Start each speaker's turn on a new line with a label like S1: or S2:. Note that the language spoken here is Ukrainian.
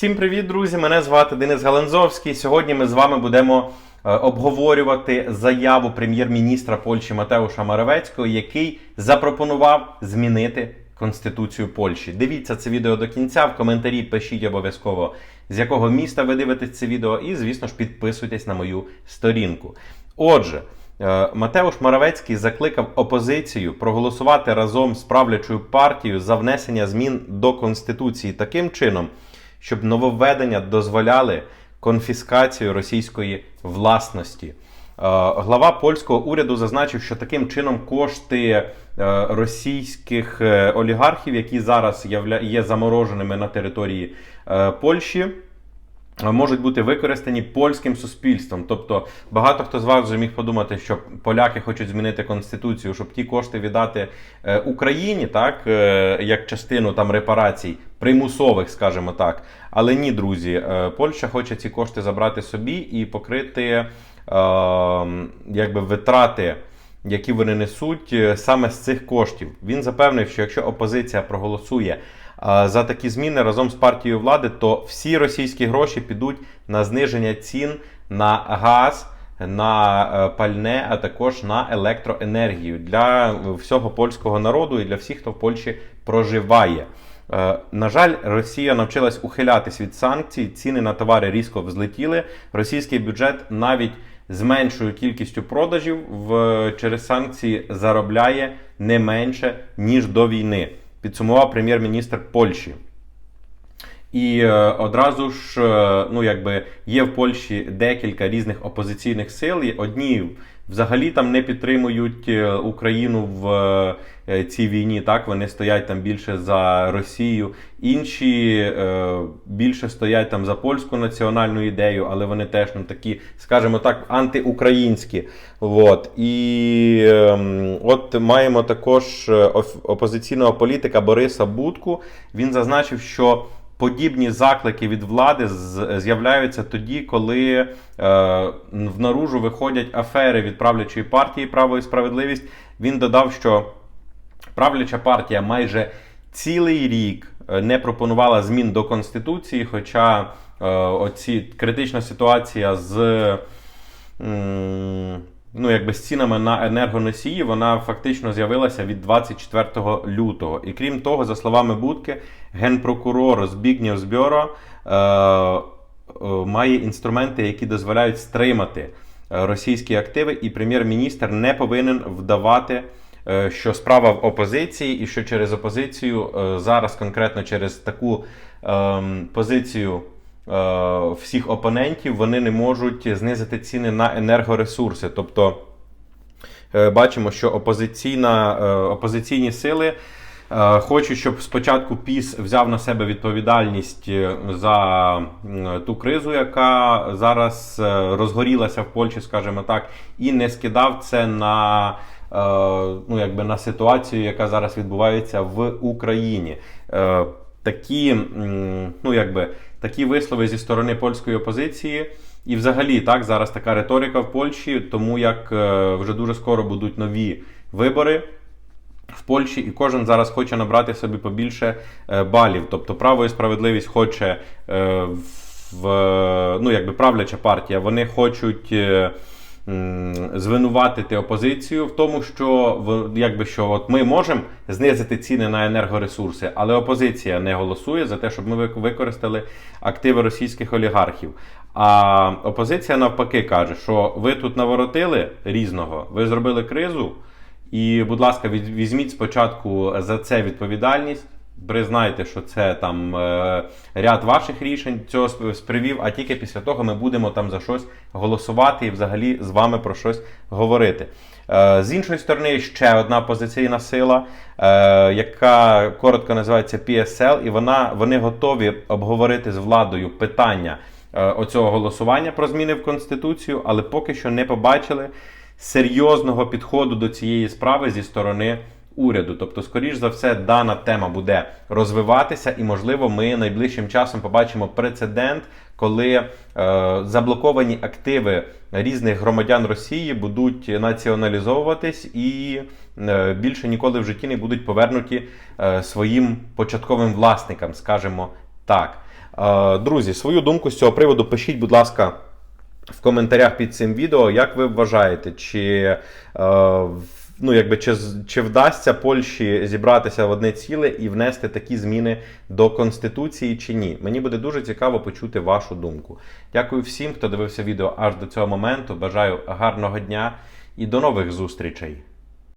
S1: Всім привіт, друзі! Мене звати Денис Галанзовський. Сьогодні ми з вами будемо е, обговорювати заяву прем'єр-міністра Польщі Матеуша Моровецького, який запропонував змінити Конституцію Польщі. Дивіться це відео до кінця. В коментарі пишіть обов'язково, з якого міста ви дивитесь це відео, і, звісно ж, підписуйтесь на мою сторінку. Отже. Е, Матеуш Моравецький закликав опозицію проголосувати разом з правлячою партією за внесення змін до Конституції таким чином, щоб нововведення дозволяли конфіскацію російської власності. Е, Глава польського уряду зазначив, що таким чином кошти е, російських е, олігархів, які зараз є замороженими на території Польщі, можуть бути використані польським суспільством. Тобто багато хто з вас вже міг подумати, що поляки хочуть змінити конституцію, щоб ті кошти віддати Україні, так як частину там репарацій, примусових, скажімо так. Але ні, друзі, е, Польща хоче ці кошти забрати собі і покрити е, якби витрати. Які вони несуть е, саме з цих коштів, він запевнив, що якщо опозиція проголосує а, за такі зміни разом з партією влади, то всі російські гроші підуть на зниження цін на газ, на е, пальне, а також на електроенергію для всього польського народу і для всіх, хто в Польщі проживає. Е, На жаль, Росія навчилась ухилятись від санкцій. Ціни на товари різко взлетіли. Російський бюджет навіть з меншою кількістю продажів в через санкції заробляє не менше ніж до війни. Підсумував прем'єр-міністр Польщі. І е, одразу ж, е, ну якби є в Польщі декілька різних опозиційних сил. Одні взагалі там не підтримують е, Україну в е, цій війні. Так вони стоять там більше за Росію. Інші е, більше стоять там за польську національну ідею, але вони теж ну такі, скажімо так, антиукраїнські. От і е, от маємо також опозиційного політика Бориса Будку. Він зазначив, що подібні заклики від влади з'являються тоді, коли е, в наружу виходять афери від правлячої партії Право і справедливість. Він додав, що правляча партія майже цілий рік е, не пропонувала змін до конституції, хоча е, оці критична ситуація з. м, Ну, якби з цінами на енергоносії вона фактично з'явилася від 24 лютого. І крім того, за словами Будки, генпрокурор Збігнєв Збьоро е, е, має інструменти, які дозволяють стримати е, російські активи, і прем'єр-міністр не повинен вдавати, е, що справа в опозиції, і що через опозицію е, зараз конкретно через таку е, позицію всіх опонентів вони не можуть знизити ціни на енергоресурси. Тобто е, бачимо, що опозиційна, е, опозиційні сили е, хочуть, щоб спочатку ПІС взяв на себе відповідальність е, за ту кризу, яка зараз е, розгорілася в Польщі, скажімо так, і не скидав це на. е, Ну, якби на ситуацію, яка зараз відбувається в Україні. Е, Такі, ну, якби, такі вислови зі сторони польської опозиції. І взагалі так зараз така риторика в Польщі, тому як е, вже дуже скоро будуть нові вибори в Польщі, і кожен зараз хоче набрати собі побільше е, балів. Тобто право і справедливість хоче е, в ну, якби правляча партія, вони хочуть. Звинуватити опозицію в тому, що якби що от ми можемо знизити ціни на енергоресурси, але опозиція не голосує за те, щоб ми використали активи російських олігархів. А опозиція навпаки каже, що ви тут наворотили різного, ви зробили кризу, і, будь ласка, візьміть спочатку за це відповідальність. Признайте, що це там е, ряд ваших рішень цього спривів, а тільки після того ми будемо там за щось голосувати і взагалі з вами про щось говорити. Е, з іншої сторони, ще одна опозиційна сила, е, яка коротко називається PSL, і вона вони готові обговорити з владою питання оцього голосування про зміни в конституцію, але поки що не побачили серйозного підходу до цієї справи зі сторони уряду. Тобто, скоріш за все, дана тема буде розвиватися, і, можливо, ми найближчим часом побачимо прецедент, коли е, заблоковані активи різних громадян Росії будуть націоналізовуватись і е, більше ніколи в житті не будуть повернуті е, своїм початковим власникам, скажімо так. Е, Друзі, свою думку з цього приводу пишіть, будь ласка, в коментарях під цим відео, як ви вважаєте, чи, е, ну, якби, чи, чи вдасться Польщі зібратися в одне ціле і внести такі зміни до Конституції чи ні? Мені буде дуже цікаво почути вашу думку. Дякую всім, хто дивився відео аж до цього моменту. Бажаю гарного дня і до нових зустрічей!